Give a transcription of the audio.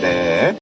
네.